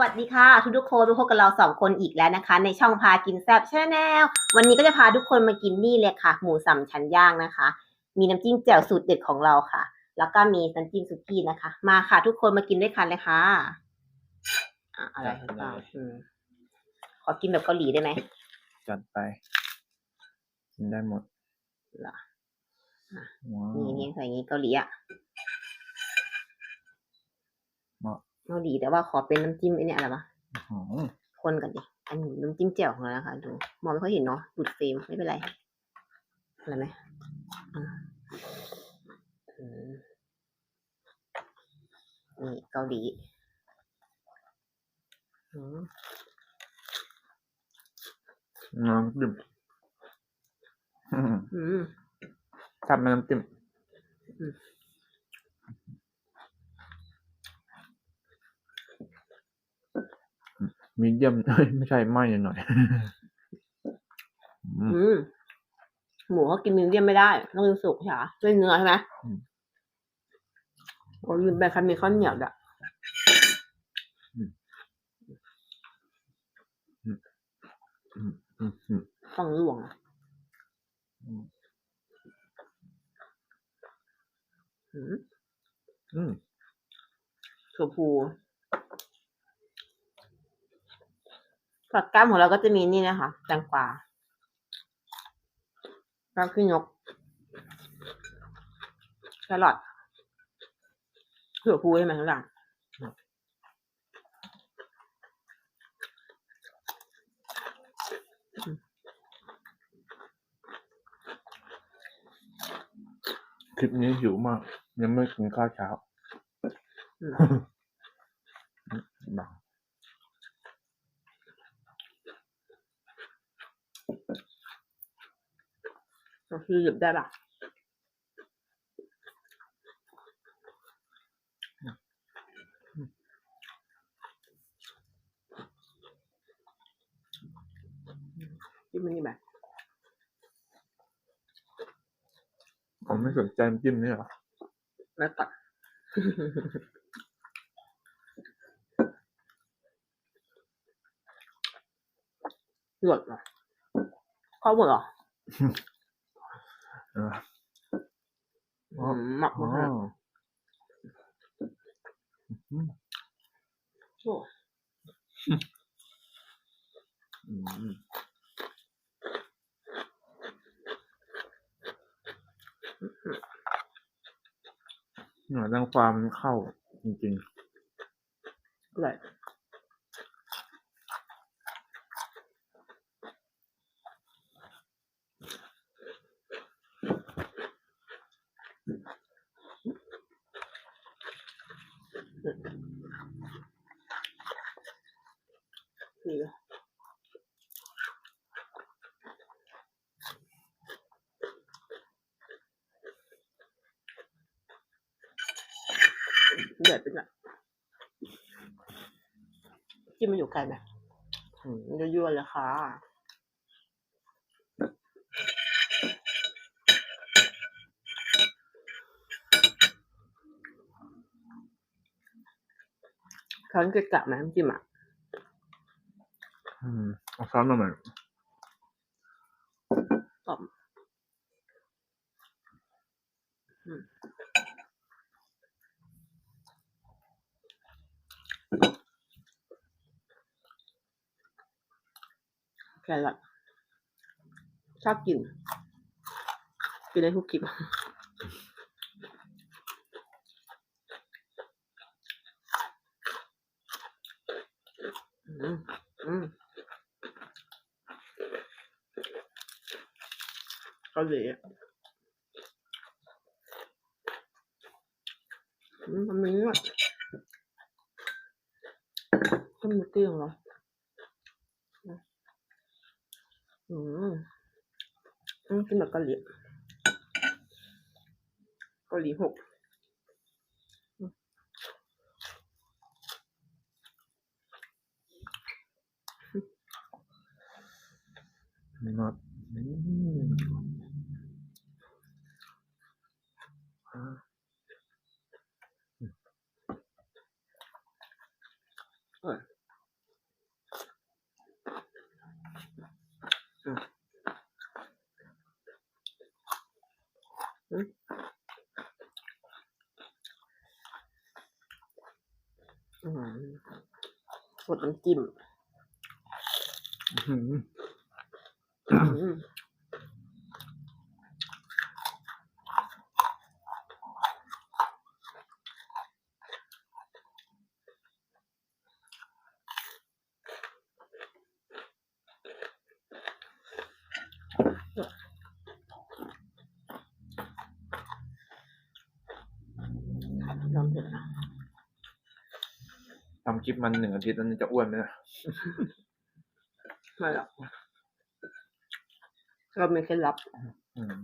วัสดีค่ะ ทุกทุกๆคนมาพบกับเราสองคนอีกแล้วนะคะ ในช่องพากินแซ่บชาแนลวันนี้ก็จะพาทุกคนมากินนี่เลยค่ะ หมูสามชั้นย่างนะคะ มีน้ำจิ้มแจ่วสูตรเด็ดของเราค่ะ แล้วก็มีน้ำจิ้มสุกี้นะคะ มาค่ะ ทุกคนมากินด้วยกันเลยค่ะอะอะไรจัดต่างเลยอืมขอกินแบบเกาหลีได้ไหมจัดไปกินได้หมดเหรอว้าวนี่นี่ใส่อย่างนี้เกาหลีอะเหมาะ เกาหลีแต่ว่าขอเป็นน้ำจิ้มไอเนี่ยอะไรวะอื้อหือคนกันดิอันนี้น้ำจิ้มแจ่วของเรานะคะดูมองไม่ค่อยเห็นเนาะดูดเฟรมไม่เป็นไรอะไรไหมอ่าอืมนี่เกาหลีอืมน้ำจิ้มอื้อหืออืมทำเป็นน้ำจิ้ม มมีเดียมเอ้ยไม่ใช่ไหมหน่อยอืมอืมหมูเขากินมีเดียมไม่ได้ต้องกินสุกใช่ไหมด้วยเนื้อใช่ไหมอืมโอ้ลืมไปคันมีข้าวเหนียวด้วยอืมอืมต้องลวงอะอืมอืมอืมถั่วพู ผักกล้ามของเราก็จะมีนี่นะคะแตงกวาแล้ขี้นกแครอทถั่วพูใช่ไหมข้างหลังคลิปนี้หิวมาก ยังไม่กินข้าวเช้า อืม บัง เรา คือหยิบได้ปะจิ้มมันนี่แบบผมไม่สนใจน้ำจิ้มนี่หรอแล้วก่อนหยดเหรอเข้าหมดเหรอ เอออ๋อือมหมักอ๋อมากอืมโอ้อืมหน่อยตั้งความเข้าจริงอร่อย ดีเลยเดือดไปหน่อยจิ้มมันอยู่ไกลไหมยั่วๆเลยค่ะ ช้อนกระกะไหมน้ำจิ้มอะๆอืมเอาซ้อนมาใหม่ตอบอืมแค่ละชอบกิน กินได้ทุกคลิป อืมอืม เกาหลีอะอืมมันมีอะต้มยำกุ้งเหรออืมอืมกินแบบเกาหลีเกาหลีหกน็อตอืม หมดน้ำจิ้ม ทำคลิปมันหนึ่งอาทิตย์นั้นจะอ้วนไหมนะไม่หรอกเรามีเคล็ดลับ อืม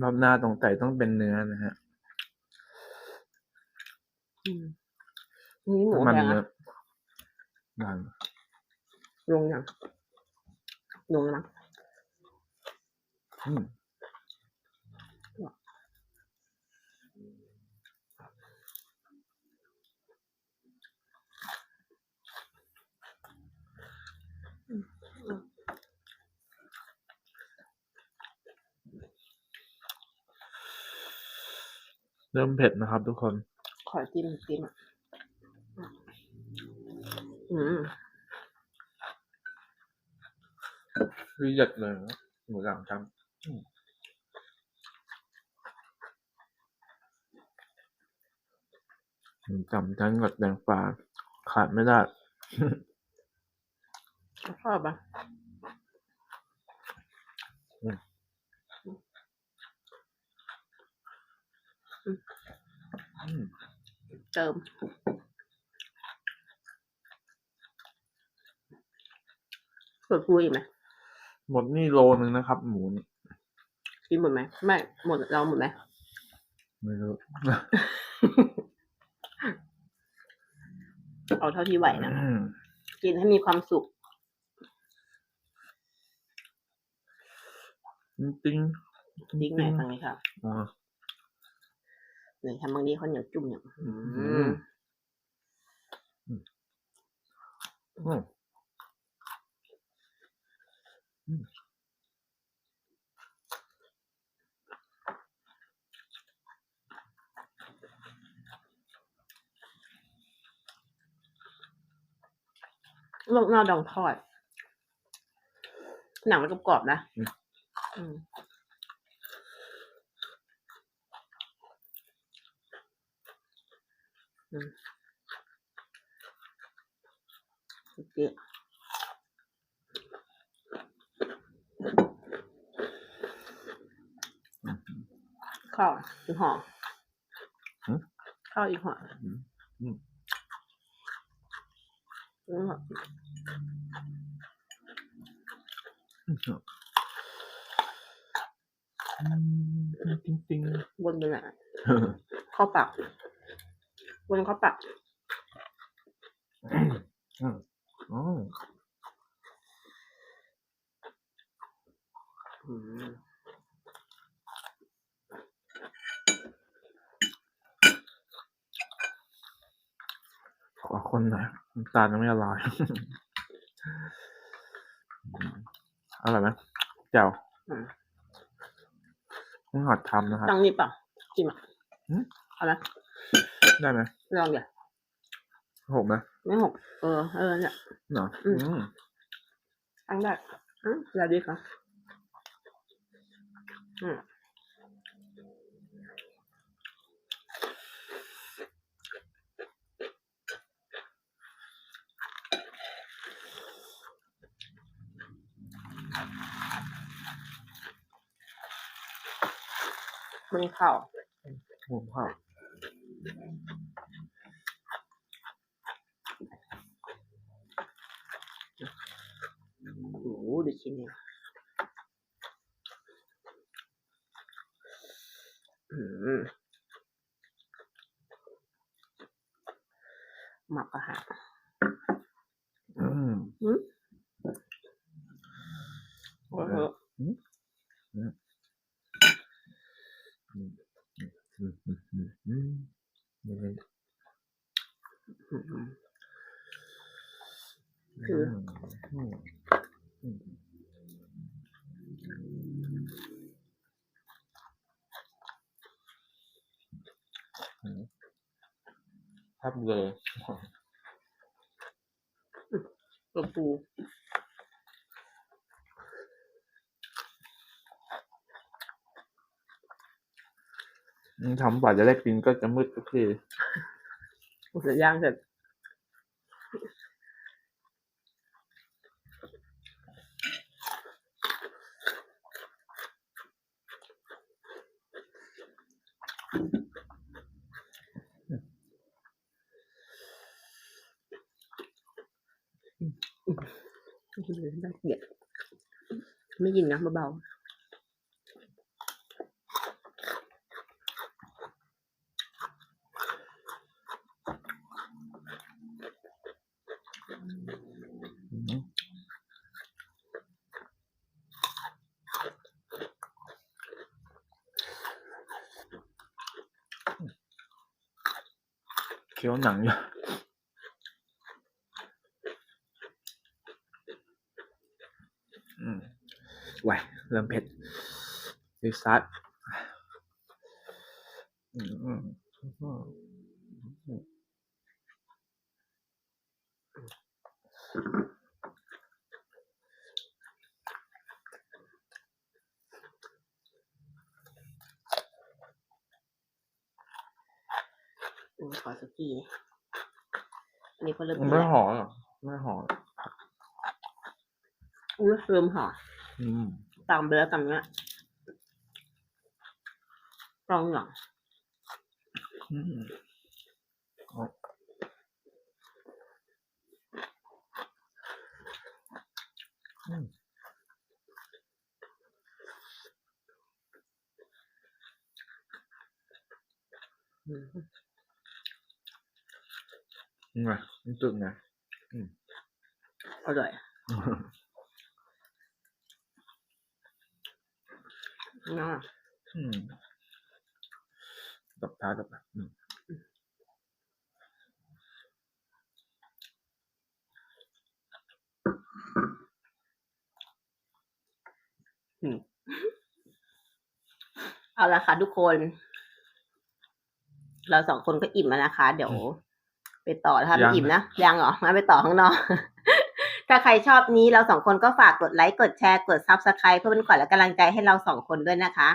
รอบหน้าตรงไก่ต้องเป็นเนื้อนะฮะอืมนี่หมูมันแดงเนื้ออะมันลงยังลงแล้วนะอืม เริ่มเผ็ดนะครับทุกคน ขอจิ้มจิ้มอะอืมคือหยัดเลยนะหมูสามชั้น อืมหมูสามชั้นกับแดงฟ้าขาดไม่ได้ชอบอะอืมเติมเปิดพูอีกไหมหมดนี่โลนึงนะครับ หมูนี่ กินหมดไหมไม่หมดเราหมดไหมไม่รู้ เอาเท่าที่ไหวนะอืมกินให้มีความสุข จริงดิ้งไหนฟังเลยค่ะๆอ๋อหรือทำบางทีเขาวเหนียวจุ่มเนี่ยอือืมมอืม อืมลูกหน้าดองทอด หนังมันกรอบๆนะอืมอืมอืมโอเคข้าวอีกห่อหืมข้าวอีกห่ออืมอืม อืมจริงจริงวนไปไหนๆเข้าปากวนเข้าปากอืมอ๋ออืมขอคนหน่อยน้ำตาลยังไม่ละลาย อร่อยไหมแจ่วอืมเพิ่งหัดทำนะครับตั้งนี่เปล่าจิ้มอะหืม เอาไหมได้ไหมลองเดี๋ยวหกไหมไม่หกเออเออเนี่ยเหรออืม อืมตั้งได้อืมแล้วดีค่ะอืม มันเข่าหมูข้าวโอ้โหดูชิ้นนี้อืมหมักอาหารอืม แทบเลยตัวปูอืมทำกว่าจะได้กินก็จะมืดทุกทีปูเสร็จย่างเสร็จ น่าเกลียดไม่ยินนะเบาอืมเคี้ยวหนังอยู่อืม ไหวเริ่มเผ็ดดิซัดอืมอืมอืมอืมๆอืมขอสุกี้อันนี้คนเริ่มมันกินไม่แล้วห่อหรอไม่ห่อ อุ้ยเริ่มห่ออืมตามเบลกันเนี้ยลองหน่อยอืมเอาอืมอืมนี่ไงนี่ตึกไงอร่อย น่าอืมตับท้ายตับอืมเอาละค่ะทุกคน เราสองคนก็อิ่มแล้วนะคะ เดี๋ยว ไปต่อถ้าไม่อิ่มนะยังเหรองั้นไปต่อข้างนอก ถ้าใครชอบนี้เราสองคนก็ฝากกดไลค์กดแชร์กดซับสไคร b e เพื่อเป็นขวัญและกำลังใจให้เราสองคนด้วยนะคะ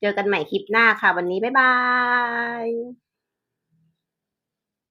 เจอกันใหม่คลิปหน้าค่ะ วันนี้บ๊ายบาย